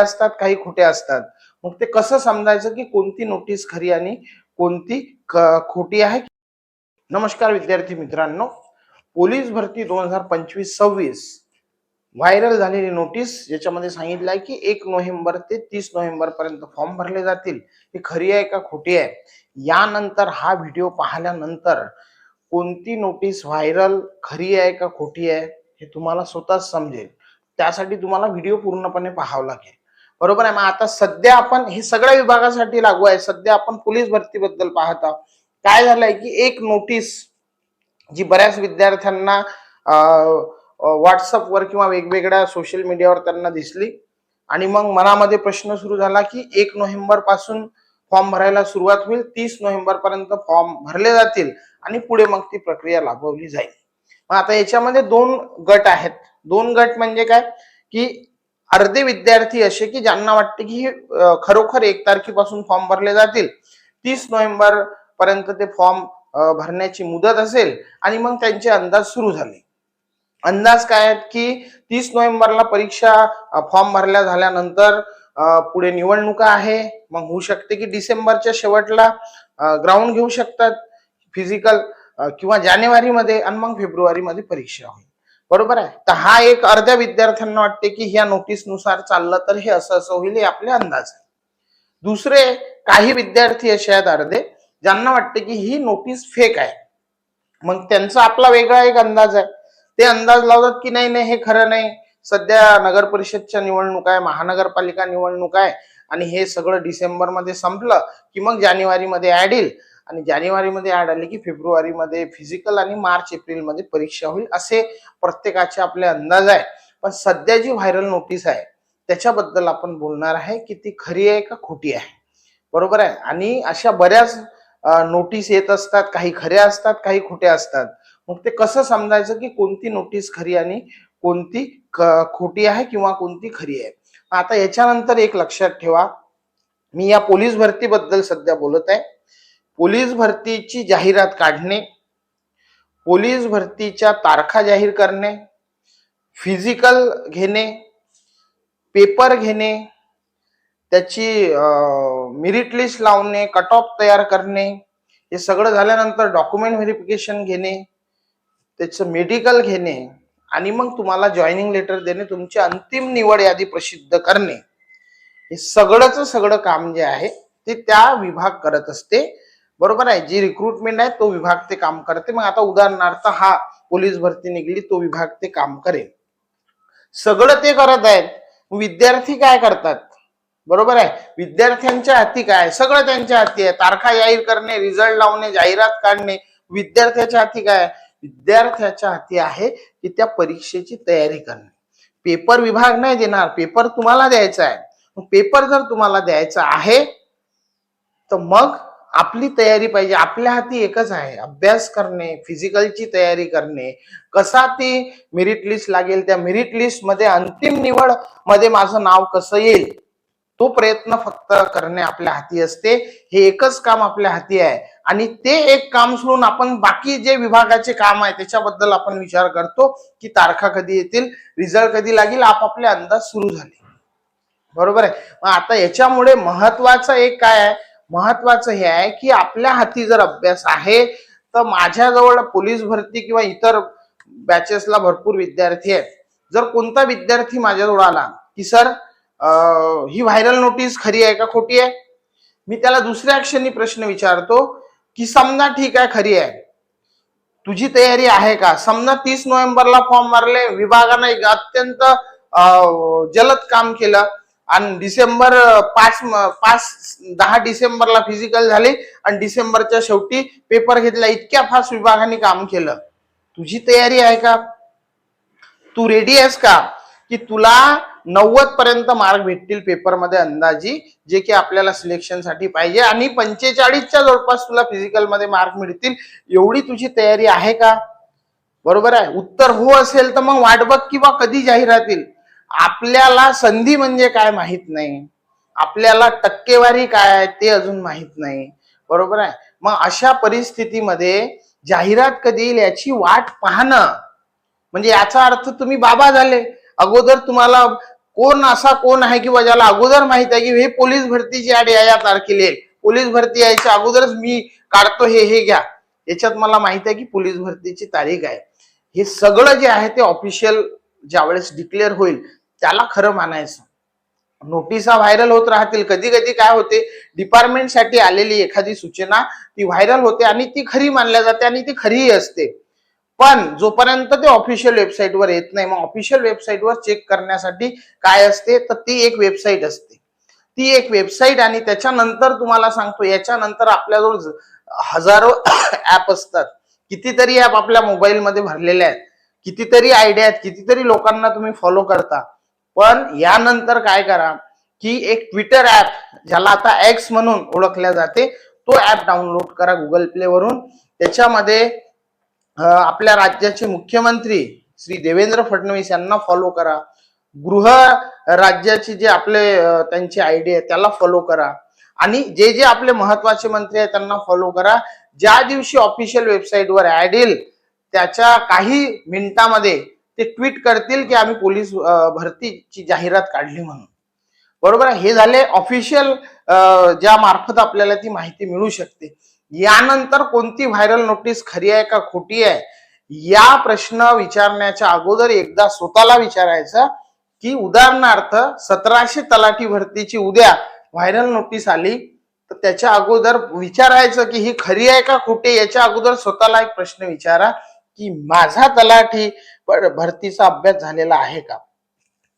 असतात काही खोटे असतात. मग ते कसं समजायचं की कोणती नोटीस खरी आणि कोणती खोटी आहे? नमस्कार विद्यार्थी मित्रांनो. पोलीस भरती दोन हजार पंचवीस सव्वीस व्हायरल झालेली नोटीस याच्यामध्ये सांगितलं आहे की एक नोव्हेंबर ते तीस नोव्हेंबर पर्यंत फॉर्म भरले जातील. हे खरी आहे का खोटी आहे? यानंतर हा व्हिडिओ पाहिल्यानंतर कोणती नोटीस व्हायरल खरी आहे का खोटी आहे हे तुम्हाला स्वतःच समजेल. त्यासाठी तुम्हाला व्हिडिओ पूर्णपणे पाहावा लागेल. बरोबर आहे? मग आता सध्या आपण हे सगळ्या विभागासाठी लागू आहे. सध्या आपण पोलीस भरतीबद्दल पाहत आहोत. काय झालंय की एक नोटीस जी बऱ्याच विद्यार्थ्यांना व्हॉट्सअपवर किंवा वेगवेगळ्या सोशल मीडियावर त्यांना दिसली. आणि मग मनामध्ये प्रश्न सुरू झाला की एक नोव्हेंबरपासून फॉर्म भरायला सुरुवात होईल. तीस नोव्हेंबर पर्यंत फॉर्म भरले जातील आणि पुढे मग ती प्रक्रिया लाभवली जाईल. मग आता याच्यामध्ये दोन गट आहेत. दोन गट म्हणजे काय? की अर्धे विद्यार्थी असे की ज्यांना वाटते की खरोखर एक तारखेपासून फॉर्म भरले जातील. तीस नोव्हेंबर पर्यंत ते फॉर्म भरण्याची मुदत असेल आणि मग त्यांचे अंदाज सुरू झाले. अंदाज काय आहेत की तीस नोव्हेंबरला परीक्षा फॉर्म भरल्या झाल्यानंतर पुढे निवडणुका आहे. मग होऊ शकते की डिसेंबरच्या शेवटला ग्राउंड घेऊ शकतात फिजिकल किंवा जानेवारीमध्ये आणि मग फेब्रुवारीमध्ये परीक्षा होईल. बरोबर आहे? तर हा एक अर्ध्या विद्यार्थ्यांना वाटते की ह्या नोटीसनुसार चाललं तर हे असं असं होईल हे आपले अंदाज आहे. दुसरे काही विद्यार्थी असे आहेत अर्धे ज्यांना वाटते की ही नोटीस फेक आहे. मग त्यांचा आपला वेगळा एक अंदाज आहे. ते अंदाज लावतात की नाही नाही हे खरं नाही. सध्या नगर परिषदच्या निवडणूक आहे महानगरपालिका निवडणूक आहे आणि हे सगळं डिसेंबरमध्ये संपलं की मग जानेवारीमध्ये ऍड येईल. आणि जानेवारीमध्ये ॲड आली की फेब्रुवारीमध्ये फिजिकल आणि मार्च एप्रिलमध्ये परीक्षा होईल असे प्रत्येकाचे आपले अंदाज आहे. पण सध्या जी व्हायरल नोटीस आहे त्याच्याबद्दल आपण बोलणार आहे की ती खरी आहे का खोटी आहे? बरोबर आहे? आणि अशा बऱ्याच नोटीस येत असतात काही खऱ्या असतात काही खोट्या असतात. मग ते कसं समजायचं की कोणती नोटीस खरी आणि कोणती खोटी आहे किंवा कोणती खरी आहे? आता याच्यानंतर एक लक्षात ठेवा. मी या पोलीस भरतीबद्दल सध्या बोलत आहे. पोलीस भरतीची जाहिरात काढणे पोलीस भरतीच्या तारखा जाहीर करणे फिजिकल घेणे पेपर घेणे त्याची मेरिट लिस्ट लावणे कट ऑफ तयार करणे हे सगळं झाल्यानंतर डॉक्युमेंट व्हेरिफिकेशन घेणे त्याचं मेडिकल घेणे आणि मग तुम्हाला जॉईनिंग लेटर देणे तुमची अंतिम निवड यादी प्रसिद्ध करणे. हे सगळंच सगळं काम जे आहे ते त्या विभाग करत असते. बरोबर आहे? जी रिक्रुटमेंट आहे तो विभाग ते काम करते. मग आता उदाहरणार्थ हा पोलीस भरती निघली तो विभाग ते काम करेल. सगळं ते करत आहेत. विद्यार्थी काय करतात? बरोबर आहे? विद्यार्थ्यांच्या हाती काय? सगळं त्यांच्या हाती आहे. तारखा जाहीर करणे रिझल्ट लावणे जाहिरात काढणे. विद्यार्थ्याच्या हाती काय? विद्यार्थ्याच्या हाती आहे की त्या परीक्षेची तयारी करणे. पेपर विभाग नाही देणार. पेपर तुम्हाला द्यायचा आहे. पेपर जर तुम्हाला द्यायचा आहे तर मग आपली तयारी पाहिजे. आपल्या हाती एकच आहे. अभ्यास करणे फिजिकलची तयारी करणे. कसा ती मेरिट लिस्ट लागेल त्या मेरिट लिस्टमध्ये अंतिम निवडमध्ये माझं नाव कसं येईल? तो प्रयत्न फक्त करणे आपल्या हाती असते. हे एकच काम आपल्या हाती आहे. आणि ते एक काम सोडून आपण बाकी जे विभागाचे काम आहे त्याच्याबद्दल आपण विचार करतो की तारखा कधी येतील रिझल्ट कधी लागेल आपापले अंदाज सुरू झाले. बरोबर आहे? मग आता याच्यामुळे महत्वाचं एक काय आहे? महत्वाचं हे आहे की आपल्या हाती जर अभ्यास आहे तर माझ्याजवळ पोलीस भरती किंवा इतर बॅचेसला भरपूर विद्यार्थी आहेत. जर कोणता विद्यार्थी माझ्याजवळ आला की सर ही व्हायरल नोटीस खरी आहे का? खोटी आहे? मी त्याला दुसऱ्या क्षणी प्रश्न विचारतो की समजा ठीक आहे खरी आहे. तुझी तयारी आहे का? समजा तीस नोव्हेंबरला फॉर्म भरले विभागानं एक अत्यंत जलद काम केलं आणि डिसेंबर पाच पाच दहा डिसेंबरला फिजिकल झाले आणि डिसेंबरच्या शेवटी पेपर घेतला. इतक्या फास्ट विभागाने काम केलं. तुझी तयारी आहे का? तू रेडी आहेस का? की तुला नव्वद पर्यंत मार्क भेटतील पेपरमध्ये अंदाजी जे की आपल्याला सिलेक्शनसाठी पाहिजे. आणि पंचेचाळीसच्या जवळपास तुला फिजिकलमध्ये मार्क मिळतील. एवढी तुझी तयारी आहे का? बरोबर आहे. उत्तर हो असेल तर मग वाट बघ किंवा कधी जाहीर राहतील आपल्याला संधी म्हणजे काय माहीत नाही. आपल्याला टक्केवारी काय आहे ते अजून माहीत नाही. बरोबर आहे? मग अशा परिस्थितीमध्ये जाहिरात कधी येईल याची वाट पाहणं. म्हणजे याचा अर्थ तुम्ही बाबा झाले. अगोदर तुम्हाला कोण असा कोण आहे किंवा ज्याला अगोदर माहीत आहे की हे पोलीस भरतीची ऍड या या तारखेला येईल. पोलीस भरती यायच्या अगोदरच मी काढतो हे हे घ्या. याच्यात मला माहीत आहे की पोलीस भरतीची तारीख आहे. हे सगळं जे आहे ते ऑफिशियल ज्यावेळेस डिक्लेअर होईल त्याला खरं मानायचं. नोटिसा व्हायरल होत राहतील. कधी कधी काय होते डिपार्टमेंटसाठी आलेली एखादी सूचना ती व्हायरल होते आणि ती खरी मानल्या जाते आणि ती खरीही असते. पण जोपर्यंत ते ऑफिशियल वेबसाईटवर येत नाही मग ऑफिशियल वेबसाईटवर चेक करण्यासाठी काय असते तर ती एक वेबसाईट असते. ती एक वेबसाईट आणि त्याच्यानंतर तुम्हाला सांगतो याच्यानंतर आपल्याजवळ हजारो ऍप असतात. कितीतरी ऍप आपल्या मोबाईलमध्ये भरलेले आहेत. कितीतरी आयडिया आहेत. कितीतरी लोकांना तुम्ही फॉलो करता. पण यानंतर काय करा की एक ट्विटर ऍप ज्याला आता एक्स म्हणून ओळखल्या जाते तो ऍप डाउनलोड करा गुगल प्ले वरून. त्याच्यामध्ये आपल्या राज्याचे मुख्यमंत्री श्री देवेंद्र फडणवीस यांना फॉलो करा. गृह राज्याचे जे आपले त्यांची आयडी आहे त्याला फॉलो करा. आणि जे जे आपले महत्त्वाचे मंत्री आहेत त्यांना फॉलो करा. ज्या दिवशी ऑफिशियल वेबसाईटवर ऍड येईल त्याच्या काही मिनिटामध्ये ते ट्विट करतील की आम्ही पोलीस भरतीची जाहिरात काढली म्हणून. बरोबर आहे? हे झाले ऑफिशियल ज्या मार्फत आपल्याला ती माहिती मिळू शकते. यानंतर कोणती व्हायरल नोटीस खरी आहे का खोटी आहे? या प्रश्न विचारण्याच्या अगोदर एकदा स्वतःला विचारायचं की उदाहरणार्थ सतराशे तलाठी भरतीची उद्या व्हायरल नोटीस आली तर त्याच्या अगोदर विचारायचं की ही खरी आहे का खोटी याच्या अगोदर स्वतःला एक प्रश्न विचारा की माझा तलाठी भरतीचा अभ्यास झालेला आहे का?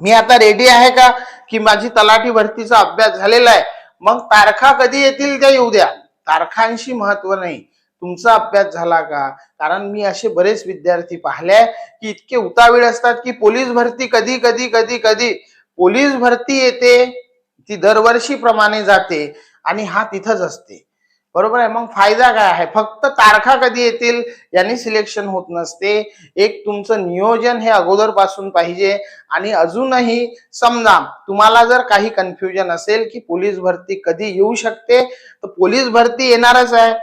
मी आता रेडी आहे का की माझी तलाठी भरतीचा अभ्यास झालेला आहे? मग तारखा कधी येतील त्या येऊ द्या तारखांशी महत्त्व नाही. तुमचा अभ्यास झाला का? कारण मी असे बरेच विद्यार्थी पाहिले की इतके उतावीळ असतात की पोलीस भरती कधी कधी कधी कधी? पोलीस भरती येते ती दरवर्षी प्रमाणे जाते आणि हा तिथंच असते. बरोबर आहे? मग फायदा काय आहे? फक्त तारखा कधी येतील यांनी सिलेक्शन होत नसते. एक तुमचं नियोजन हे अगोदरपासून पाहिजे. आणि अजूनही समजा तुम्हाला जर काही कन्फ्युजन असेल की पोलीस भरती कधी येऊ शकते तर पोलीस भरती येणारच आहे.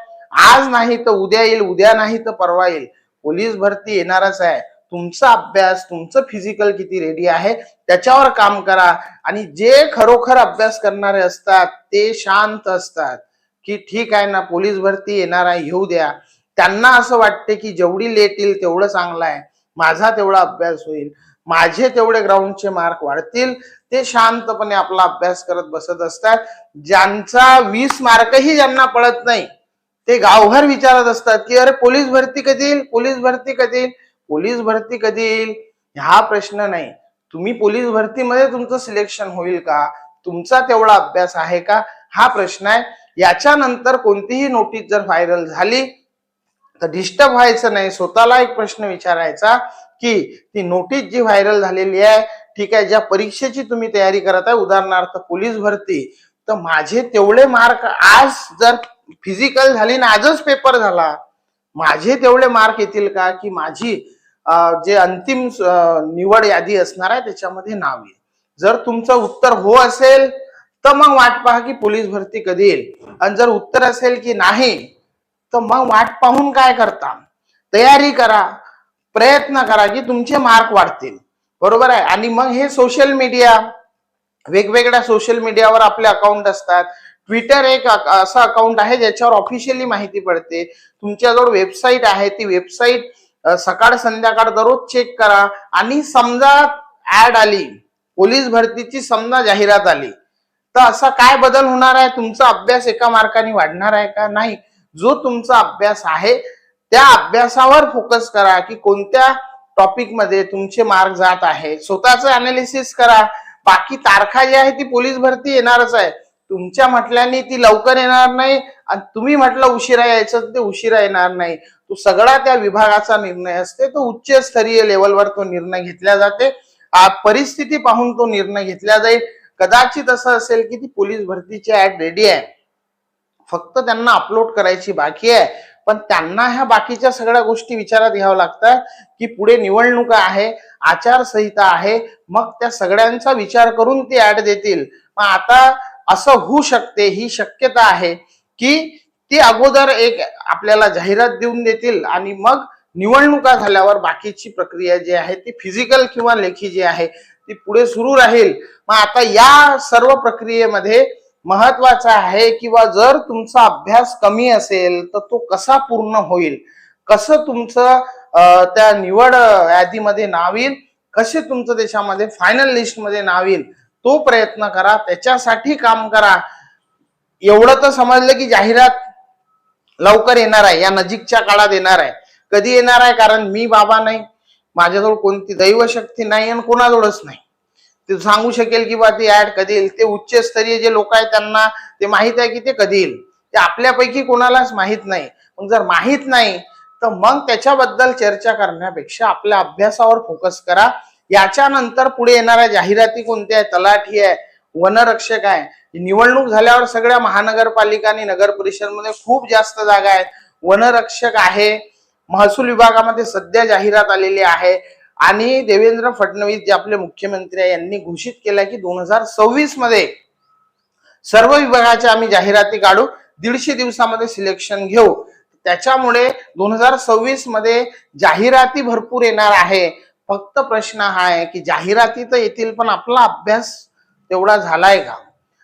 आज नाही तर उद्या येईल उद्या नाही तर परवा येईल. पोलीस भरती येणारच आहे. तुमचा अभ्यास तुमचं फिजिकल किती रेडी आहे त्याच्यावर काम करा. आणि जे खरोखर अभ्यास करणारे असतात ते शांत असतात. की ठीक आहे ना पोलीस भरती येणार आहे येऊ द्या. त्यांना असं वाटते की जेवढी लेट येईल तेवढं चांगलं आहे. माझा तेवढा अभ्यास होईल. माझे तेवढे ग्राउंडचे मार्क वाढतील. ते शांतपणे आपला अभ्यास करत बसत असतात. ज्यांचा वीस मार्कही ज्यांना पडत नाही ते गावभर विचारत असतात की अरे पोलीस भरती कधी येईल? पोलीस भरती कधी येईल? पोलीस भरती कधी येईल? हा प्रश्न नाही. तुम्ही पोलीस भरतीमध्ये तुमचं सिलेक्शन होईल का? तुमचा तेवढा अभ्यास आहे का? हा प्रश्न आहे. याच्यानंतर कोणतीही नोटीस जर व्हायरल झाली तर डिस्टर्ब व्हायचं नाही. स्वतःला एक प्रश्न विचारायचा की ती नोटीस जी व्हायरल झालेली आहे ठीक आहे ज्या परीक्षेची तुम्ही तयारी करत आहे उदाहरणार्थ पोलीस भरती तर माझे तेवढे मार्क आज जर फिजिकल झाली ना आजच पेपर झाला माझे तेवढे मार्क येतील का? की माझी जे अंतिम निवड यादी असणार आहे त्याच्यामध्ये नाव येईल. जर तुमचं उत्तर हो असेल तर मग वाट पहा की पोलीस भरती कधी येईल. आणि जर उत्तर असेल की नाही तर मग वाट पाहून काय करता? तयारी करा प्रयत्न करा की तुमचे मार्क वाढतील. बरोबर आहे? आणि मग हे सोशल मीडिया वेगवेगळ्या सोशल मीडियावर आपले अकाउंट असतात. ट्विटर एक असं अकाउंट आहे ज्याच्यावर ऑफिशियली माहिती पडते. तुमच्याजवळ वेबसाईट आहे ती वेबसाईट सकाळ संध्याकाळ दररोज चेक करा. आणि समजा ऍड आली पोलीस भरतीची समजा जाहिरात आली तर असा काय बदल होणार आहे? तुमचा अभ्यास एका मार्काने वाढणार आहे का नाही? जो तुमचा अभ्यास आहे त्या अभ्यासावर फोकस करा की कोणत्या टॉपिकमध्ये तुमचे मार्क जात आहे. स्वतःच अनालिसिस करा. बाकी तारखा जी आहे ती पोलीस भरती येणारच आहे. तुमच्या म्हटल्याने ती लवकर येणार नाही आणि तुम्ही म्हटलं उशिरा यायचं ते उशिरा येणार नाही. तो सगळा त्या विभागाचा निर्णय असते. तो उच्च स्तरीय लेवलवर तो निर्णय घेतला जाते. परिस्थिती पाहून तो निर्णय घेतला जाईल. कदाचित असं असेल की ती पोलीस भरतीची ऍड रेडी आहे. फक्त त्यांना अपलोड करायची बाकी आहे. पण त्यांना ह्या बाकीच्या सगळ्या गोष्टी विचारात घ्याव्या लागतात की पुढे निवडणुका आहे आचारसंहिता आहे मग त्या सगळ्यांचा विचार करून ती ऍड देतील. मग आता असं होऊ शकते ही शक्यता आहे की ती अगोदर एक आपल्याला जाहिरात देऊन देतील आणि मग निवडणुका झाल्यावर बाकीची प्रक्रिया जी आहे ती फिजिकल किंवा लेखी जी आहे ती पुढे सुरू राहील. मग आता या सर्व प्रक्रियेमध्ये महत्वाचं आहे किंवा जर तुमचा अभ्यास कमी असेल तर तो कसा पूर्ण होईल? कसं तुमचं त्या निवड यादीमध्ये नाव येईल कसे तुमचं त्याच्यामध्ये फायनल लिस्टमध्ये नाव येईल तो प्रयत्न करा. त्याच्यासाठी काम करा. एवढं तर समजलं की जाहिरात लवकर येणार आहे. या नजीकच्या काळात येणार आहे. कधी येणार आहे? कारण मी बाबा नाही. माझ्याजवळ कोणती दैवशक्ती नाही आणि कोणाजवळच नाही. ते सांगू शकेल की बा ती ऍड कधी येईल? ते उच्चस्तरीय जे लोक आहेत त्यांना ते माहीत आहे की ते कधी येईल? ते आपल्यापैकी कोणालाच माहीत नाही. मग जर माहीत नाही तर मग त्याच्याबद्दल चर्चा करण्यापेक्षा आपल्या अभ्यासावर फोकस करा. याच्यानंतर पुढे येणाऱ्या जाहिराती कोणत्या आहे तलाठी आहे वनरक्षक आहे. निवडणूक झाल्यावर सगळ्या महानगरपालिका आणि नगर परिषदमध्ये खूप जास्त जागा आहेत. वनरक्षक आहे महसूल विभागामध्ये सध्या जाहिरात आलेली आहे. आणि देवेंद्र फडणवीस जे आपले मुख्यमंत्री आहे यांनी घोषित केलं की दोन हजार सव्वीसमध्ये सर्व विभागाच्या आम्ही जाहिराती काढू दीडशे दिवसामध्ये सिलेक्शन घेऊ. त्याच्यामुळे दोन हजार सव्वीसमध्ये जाहिराती भरपूर येणार आहे. फक्त प्रश्न हा आहे की जाहिराती तर येतील पण आपला अभ्यास तेवढा झालाय का?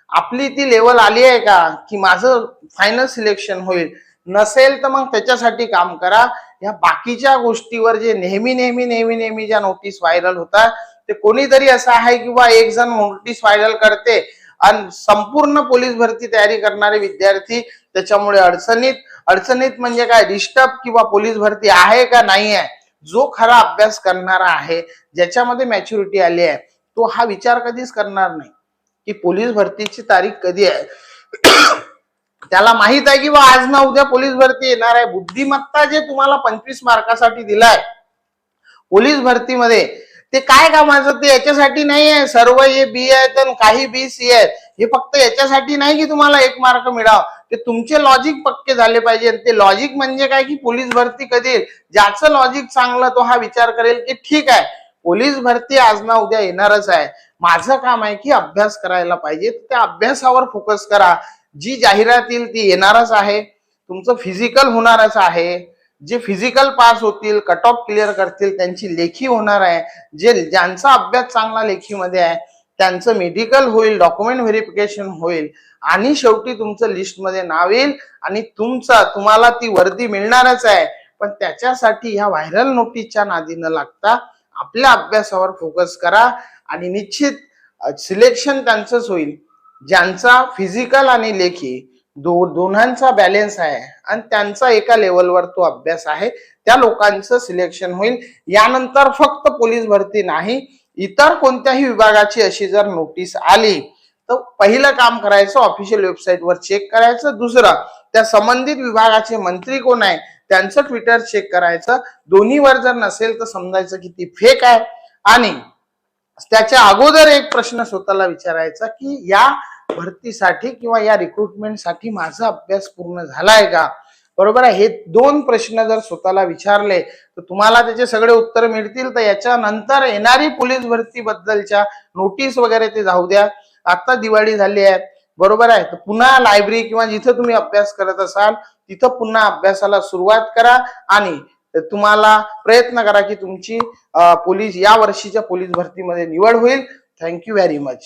आपली ती लेवल आली आहे का? की माझं फायनल सिलेक्शन होईल. नसेल तर मग त्याच्यासाठी काम करा. या बाकीच्या गोष्टीवर जे नेहमी नेहमी नेहमी नेहमी ज्या नोटीस व्हायरल होतात ते कोणीतरी असं आहे किंवा एक जण नोटीस व्हायरल करते आणि संपूर्ण पोलीस भरती तयारी करणारे विद्यार्थी त्याच्यामुळे अडचणीत अडचणीत म्हणजे काय? डिस्टर्ब किंवा पोलीस भरती आहे का नाही आहे? जो खरा अभ्यास करणारा आहे ज्याच्यामध्ये मॅच्युरिटी आली आहे तो हा विचार कधीच करणार नाही. की पोलीस भरतीची तारीख कधी आहे? त्याला माहीत आहे की बा आज ना उद्या पोलीस भरती येणार आहे. बुद्धिमत्ता जे तुम्हाला पंचवीस मार्कासाठी दिलाय पोलीस भरतीमध्ये ते काय कामाचं? ते याच्यासाठी नाही आहे. सर्व हे बी आहे तर काही बी सी आहेत. हे फक्त याच्यासाठी नाही की तुम्हाला एक मार्क मिळाव. ते तुमचे लॉजिक पक्के झाले पाहिजे. ते लॉजिक म्हणजे काय की पोलीस भरती कधी? ज्याचं लॉजिक चांगलं तो हा विचार करेल की ठीक आहे. पोलीस भरती आज ना उद्या येणारच आहे. माझं काम आहे की अभ्यास करायला पाहिजे. त्या अभ्यासावर फोकस करा. जी जाहिरात येईल ती येणारच आहे तुमचं फिजिकल होणारच आहे जे फिजिकल पास होतील कट ऑफ क्लिअर करतील त्यांची लेखी होणार आहे. जे ज्यांचा अभ्यास चांगला लेखीमध्ये आहे त्यांचं मेडिकल होईल डॉक्युमेंट व्हेरिफिकेशन होईल आणि शेवटी तुमचं लिस्टमध्ये नाव येईल आणि तुमचा तुम्हाला ती वर्दी मिळणारच आहे. पण त्याच्यासाठी ह्या व्हायरल नोटीसच्या नादी न लागता आपल्या अभ्यासावर फोकस करा आणि निश्चित सिलेक्शन त्यांचंच होईल. ज्यांचा फिजिकल आणि लेखी दो दोन्हांचा बॅलेन्स आहे आणि त्यांचा एका लेवलवर तो अभ्यास आहे त्या लोकांचं सिलेक्शन होईल. यानंतर फक्त पोलीस भरती नाही इतर कोणत्याही विभागाची अशी जर नोटीस आली तर पहिलं काम करायचं ऑफिशियल वेबसाईटवर चेक करायचं. दुसरं त्या संबंधित विभागाचे मंत्री कोण आहे त्यांचं ट्विटर चेक करायचं. दोन्हीवर जर नसेल तर समजायचं की ती फेक आहे. आणि त्याच्या अगोदर एक प्रश्न स्वतःला विचारायचा की या भरतीसाठी किंवा या रिक्रुटमेंटसाठी माझा अभ्यास पूर्ण झालाय का? बरोबर आहे? हे दोन प्रश्न जर स्वतःला विचारले तर तुम्हाला त्याचे सगळे उत्तर मिळतील. तर याच्यानंतर येणारी पोलीस भरती बद्दलच्या नोटीस वगैरे ते जाऊ द्या. आता दिवाळी झाली आहे. बरोबर आहे? तर पुन्हा लायब्ररी किंवा जिथं तुम्ही अभ्यास करत असाल तिथं पुन्हा अभ्यासाला सुरुवात करा आणि तर तुम्हाला प्रयत्न करा की तुमची पोलीस या वर्षीच्या पोलीस भरतीमध्ये निवड होईल. Thank you very much